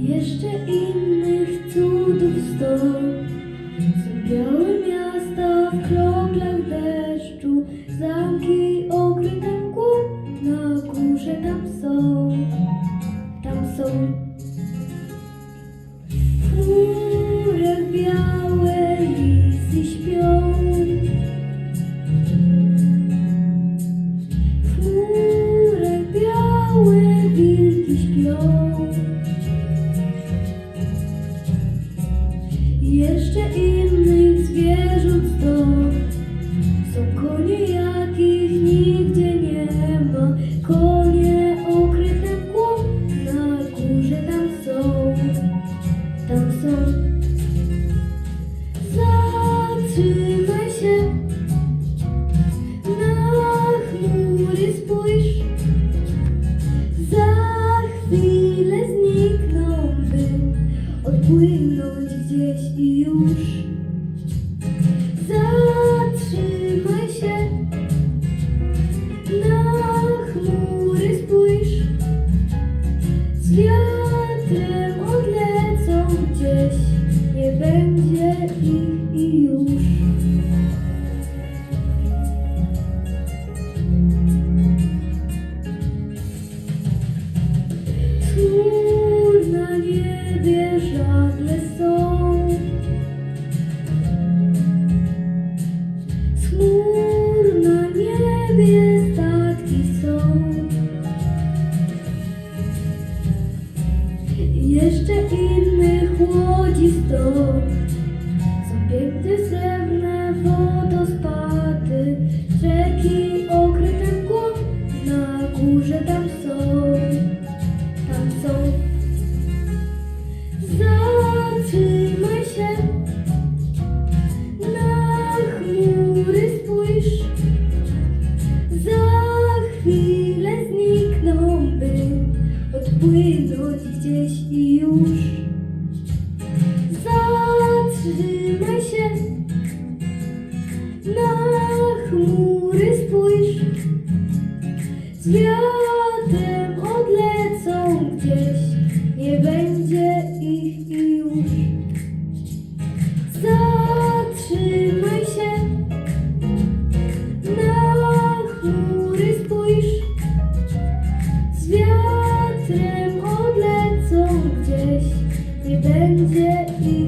Jeszcze innych cudów sto. Białe miasta w kroplach deszczu, zamki Zatrzymaj się, na chmury spójrz. Za chwilę znikną, by odpłynąć gdzieś i już. Są piękne srebrne wodospady, rzeki okryte mgłą, na górze tam są, tam są. Zatrzymaj się, na chmury spójrz, za chwilę znikną, by odpłynąć gdzieś i już. Chmury spójrz, z wiatrem odlecą gdzieś, nie będzie ich już. Zatrzymaj się, na chmury spójrz, z wiatrem odlecą gdzieś, nie będzie ich